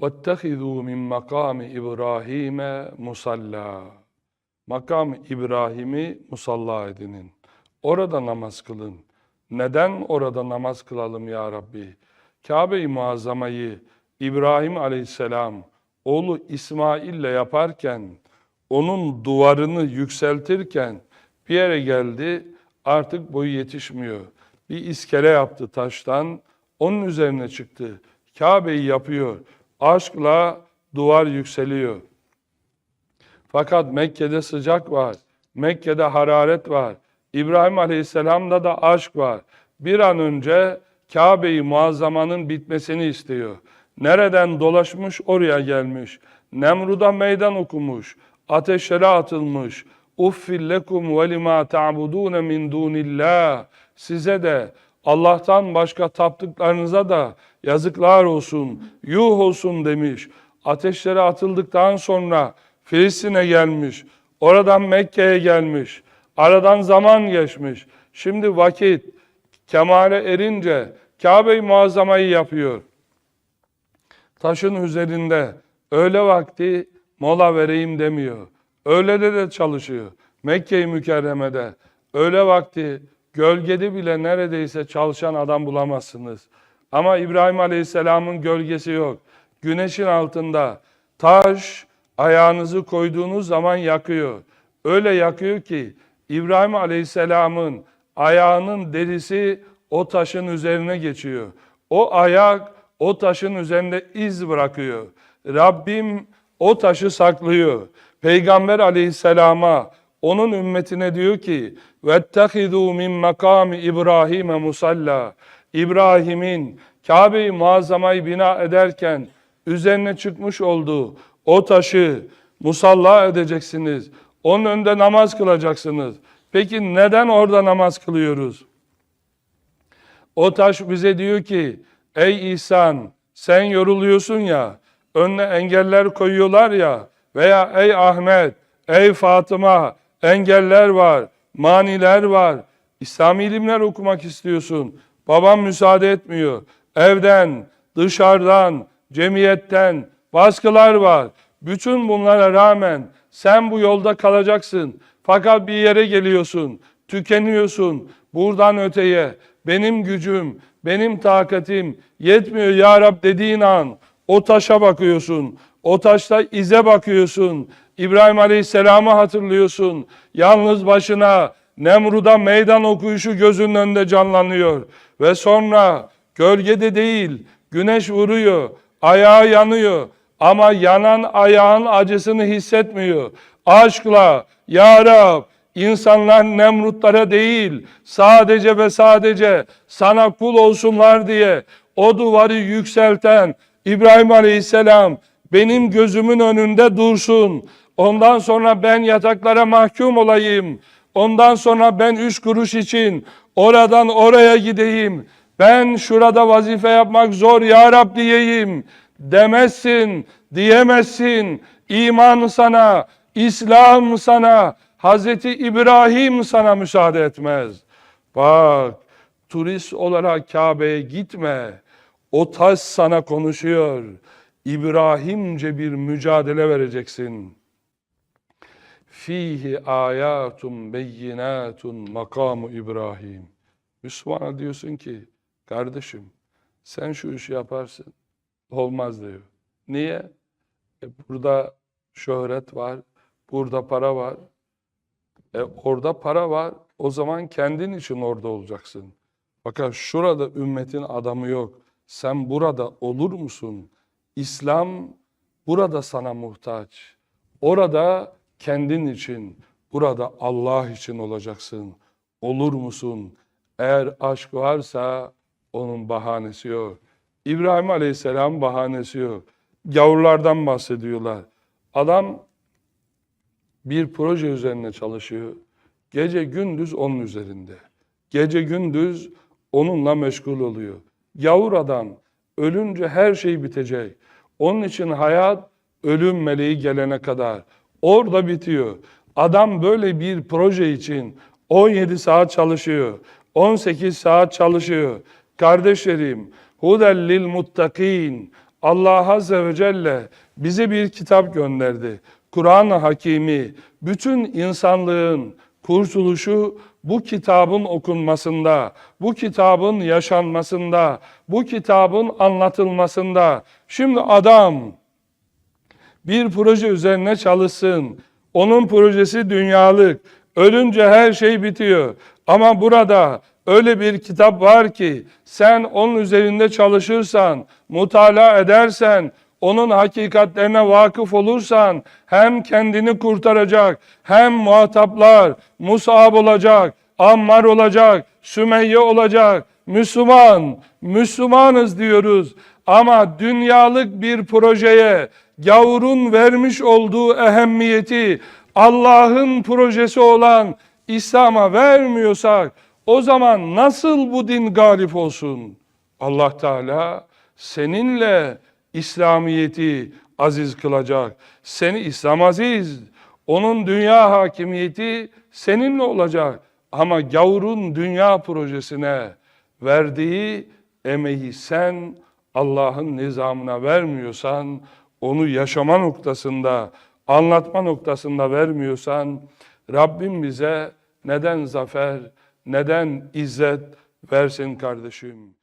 وَاتَّخِذُوا مِنْ مَقَامِ İbrahim'e musalla. Makam İbrahim'i musalla edinin. Orada namaz kılın. Neden orada namaz kılalım ya Rabbi? Kabe-i Muazzama'yı İbrahim Aleyhisselam oğlu İsmail'le yaparken, onun duvarını yükseltirken bir yere geldi, artık boyu yetişmiyor. Bir iskele yaptı taştan, onun üzerine çıktı. Kabe'yi yapıyor. Aşkla duvar yükseliyor. Fakat Mekke'de sıcak var. Mekke'de hararet var. İbrahim Aleyhisselam'da da aşk var. Bir an önce Kabe-i Muazzama'nın bitmesini istiyor. Nereden dolaşmış oraya gelmiş. Nemrud'a meydan okumuş. Ateşlere atılmış. Uffil lekum ve lima ta'budun min dunillah. Size de Allah'tan başka taptıklarınıza da yazıklar olsun, yuh olsun demiş. Ateşlere atıldıktan sonra Filistin'e gelmiş. Oradan Mekke'ye gelmiş. Aradan zaman geçmiş. Şimdi vakit kemale erince Kabe-i Muazzama'yı yapıyor. Taşın üzerinde öğle vakti mola vereyim demiyor. Öğlede de çalışıyor. Mekke-i Mükerreme'de öğle vakti gölgede bile neredeyse çalışan adam bulamazsınız. Ama İbrahim Aleyhisselam'ın gölgesi yok. Güneşin altında taş ayağınızı koyduğunuz zaman yakıyor. Öyle yakıyor ki İbrahim Aleyhisselam'ın ayağının derisi o taşın üzerine geçiyor. O ayak o taşın üzerinde iz bırakıyor. Rabbim o taşı saklıyor. Peygamber Aleyhisselam'a onun ümmetine diyor ki وَاتَّخِذُوا مِنْ مَقَامِ İbrahim'e musalla İbrahim'in Kabe-i Muazzama'yı bina ederken üzerine çıkmış olduğu o taşı musalla edeceksiniz. Onun önünde namaz kılacaksınız. Peki neden orada namaz kılıyoruz? O taş bize diyor ki, ey İhsan sen yoruluyorsun ya, önüne engeller koyuyorlar ya, veya ey Ahmet, ey Fatıma, engeller var, maniler var. İslami ilimler okumak istiyorsun. Babam müsaade etmiyor. Evden, dışarıdan, cemiyetten baskılar var. Bütün bunlara rağmen sen bu yolda kalacaksın. Fakat bir yere geliyorsun, tükeniyorsun. Buradan öteye benim gücüm, benim takatim yetmiyor ya Rab dediğin an o taşa bakıyorsun. O taşta ize bakıyorsun. İbrahim Aleyhisselam'ı hatırlıyorsun. Yalnız başına Nemrud'a meydan okuyuşu gözünün önünde canlanıyor. Ve sonra gölgede değil, güneş vuruyor, ayağı yanıyor. Ama yanan ayağın acısını hissetmiyor. Aşkla, Ya Rab, insanlar Nemrutlara değil, sadece ve sadece sana kul olsunlar diye o duvarı yükselten İbrahim Aleyhisselam benim gözümün önünde dursun. Ondan sonra ben yataklara mahkum olayım. Ondan sonra ben üç kuruş için oradan oraya gideyim. Ben şurada vazife yapmak zor ya Rab diyeyim. Demezsin, diyemezsin. İman sana, İslam sana, Hazreti İbrahim sana müsaade etmez. Bak, turist olarak Kabe'ye gitme. O taş sana konuşuyor. İbrahimce bir mücadele vereceksin. Fihi ayatun beyinatun makamu İbrahim. Müslümana diyorsun ki, kardeşim sen şu işi yaparsın. Olmaz diyor. Niye? E burada şöhret var, burada para var. E orada para var, o zaman kendin için orada olacaksın. Fakat şurada ümmetin adamı yok. Sen burada olur musun? İslam burada sana muhtaç. Orada kendin için, burada Allah için olacaksın. Olur musun? Eğer aşk varsa onun bahanesi yok. İbrahim Aleyhisselam bahanesi yok. Gavurlardan bahsediyorlar. Adam bir proje üzerine çalışıyor. Gece gündüz onun üzerinde. Gece gündüz onunla meşgul oluyor. Gavur adam ölünce her şey bitecek. Onun için hayat ölüm meleği gelene kadar orada bitiyor. Adam böyle bir proje için 17 saat çalışıyor. 18 saat çalışıyor. Kardeşlerim, hudel lil muttakin. Allah Azze ve Celle bize bir kitap gönderdi. Kur'an-ı Hakimi, bütün insanlığın kurtuluşu bu kitabın okunmasında, bu kitabın yaşanmasında, bu kitabın anlatılmasında. Şimdi adam bir proje üzerine çalışsın. Onun projesi dünyalık. Ölünce her şey bitiyor. Ama burada öyle bir kitap var ki sen onun üzerinde çalışırsan, mutala edersen, onun hakikatlerine vakıf olursan hem kendini kurtaracak, hem muhataplar, Musab olacak, Ammar olacak, Sümeyye olacak, Müslüman, Müslümanız diyoruz. Ama dünyalık bir projeye gavurun vermiş olduğu ehemmiyeti Allah'ın projesi olan İslam'a vermiyorsak o zaman nasıl bu din galip olsun? Allah Teala seninle İslamiyeti aziz kılacak. Seni İslam aziz. Onun dünya hakimiyeti seninle olacak. Ama gavurun dünya projesine verdiği emeği sen Allah'ın nizamına vermiyorsan, onu yaşama noktasında, anlatma noktasında vermiyorsan, Rabbim bize neden zafer, neden izzet versin kardeşim.